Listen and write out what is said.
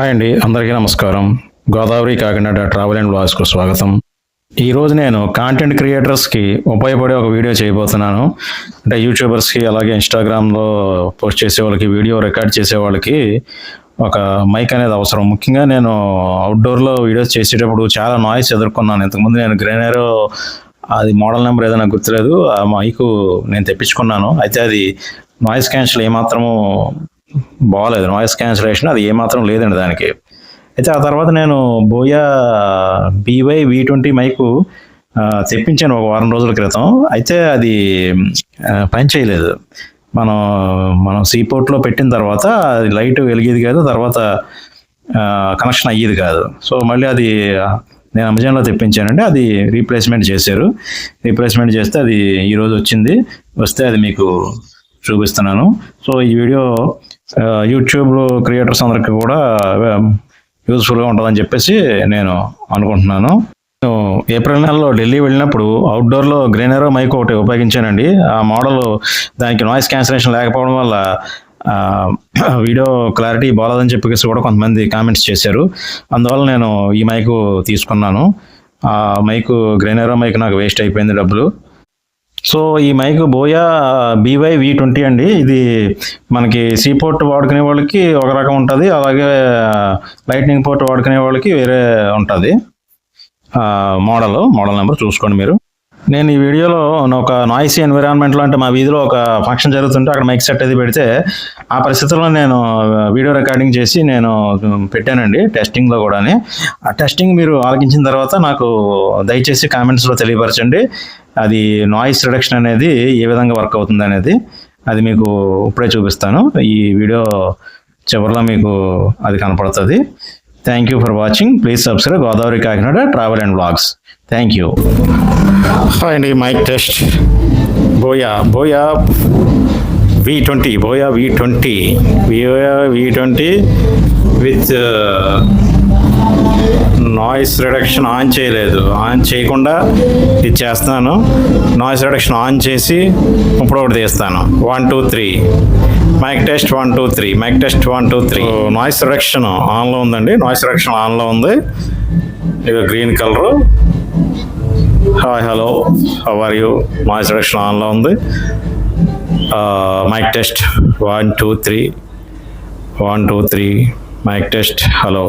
Hi అండి అందరికీ నమస్కారం. గోదావరి కాకినాడ ట్రావెల్ అండ్ బ్లాగ్స్కు స్వాగతం. ఈరోజు నేను కాంటెంట్ క్రియేటర్స్కి ఉపయోగపడే ఒక వీడియో చేయబోతున్నాను. అంటే యూట్యూబర్స్కి అలాగే ఇన్స్టాగ్రామ్లో పోస్ట్ చేసే వాళ్ళకి వీడియో రికార్డ్ చేసే వాళ్ళకి ఒక మైక్ అనేది అవసరం. ముఖ్యంగా నేను అవుట్డోర్లో వీడియోస్ చేసేటప్పుడు చాలా నాయిస్ ఎదుర్కొన్నాను. ఇంతకుముందు నేను గ్రెనేరో అది మోడల్ నెంబర్ ఏదైనా గుర్తులేదు. ఆ మైకు నేను తెప్పించుకున్నాను. అయితే అది నాయిస్ క్యాన్సిల్ ఏమాత్రము బాగాలేదు. నాయిస్ క్యాన్సిలేషన్ అది ఏమాత్రం లేదండి దానికి. అయితే ఆ తర్వాత నేను Boya BY V twenty mic తెప్పించాను ఒక వారం రోజుల క్రితం. అయితే అది పని చేయలేదు. మనం మనం సీపోర్ట్లో పెట్టిన తర్వాత అది లైట్ వెలిగేది కాదు తర్వాత కనెక్షన్ అయ్యేది కాదు. సో మళ్ళీ అది నేను అమెజాన్లో తెప్పించానంటే అది రీప్లేస్మెంట్ చేశారు. రీప్లేస్మెంట్ చేస్తే అది ఈరోజు వచ్చింది. వస్తే అది మీకు చూపిస్తున్నాను. సో ఈ వీడియో యూట్యూబ్లో క్రియేటర్స్ అందరికీ కూడా యూస్ఫుల్గా ఉంటుందని చెప్పేసి నేను అనుకుంటున్నాను. నేను ఏప్రిల్ నెలలో ఢిల్లీ వెళ్ళినప్పుడు అవుట్డోర్లో గ్రీనరో మైక్ ఒకటి ఉపయోగించానండి. ఆ మోడల్ దానికి నాయిస్ క్యాన్సిలేషన్ లేకపోవడం వల్ల వీడియో క్లారిటీ బాగాలేదని చెప్పేసి కూడా కొంతమంది కామెంట్స్ చేశారు. అందువల్ల నేను ఈ మైకు తీసుకున్నాను. ఆ మైకు గ్రీనరో మైక్ నాకు వేస్ట్ అయిపోయింది డబ్బులు. సో ఈ mic Boya BY V twenty అండి. ఇది మనకి సీ పోర్ట్ వాడుకునే వాళ్ళకి ఒక రకం ఉంటుంది. అలాగే లైట్నింగ్ పోర్ట్ వాడుకునే వాళ్ళకి వేరే ఉంటుంది. మోడల్ మోడల్ నెంబర్ చూసుకోండి మీరు. నేను ఈ వీడియోలో ఒక నాయిసీ ఎన్విరాన్మెంట్లో అంటే మా వీధిలో ఒక ఫంక్షన్ జరుగుతుంటే అక్కడ మైక్ సెట్ అది పెడితే ఆ పరిస్థితుల్లో నేను వీడియో రికార్డింగ్ చేసి నేను పెట్టానండి టెస్టింగ్లో కూడాని. ఆ టెస్టింగ్ మీరు ఆలకించిన తర్వాత నాకు దయచేసి కామెంట్స్లో తెలియపరచండి. అది నాయిస్ రిడక్షన్ అనేది ఏ విధంగా వర్క్ అవుతుంది అనేది అది మీకు ఇప్పుడే చూపిస్తాను. ఈ వీడియో చివరిలో మీకు అది కనపడుతుంది. Thank you for watching please subscribe Godavari Kakinada travel and blogs thank you hi అండి mic test Boya Boya V twenty Boya V twenty Boya V twenty with noise reduction on చేయలేదు. On చేయకుండా ఇది చేస్తున్నాను. Noise reduction on చేసి ఇప్పుడు ఒకటి తీస్తాను. One two three mic test one two three mic test one two three noise reduction ఆన్లో ఉందండి. నాయిస్ రిడక్షన్ ఆన్లో ఉంది. ఇక green colour hi hello are you noise reduction ఆన్లో ఉంది. Mic test one two three one two three mic test hello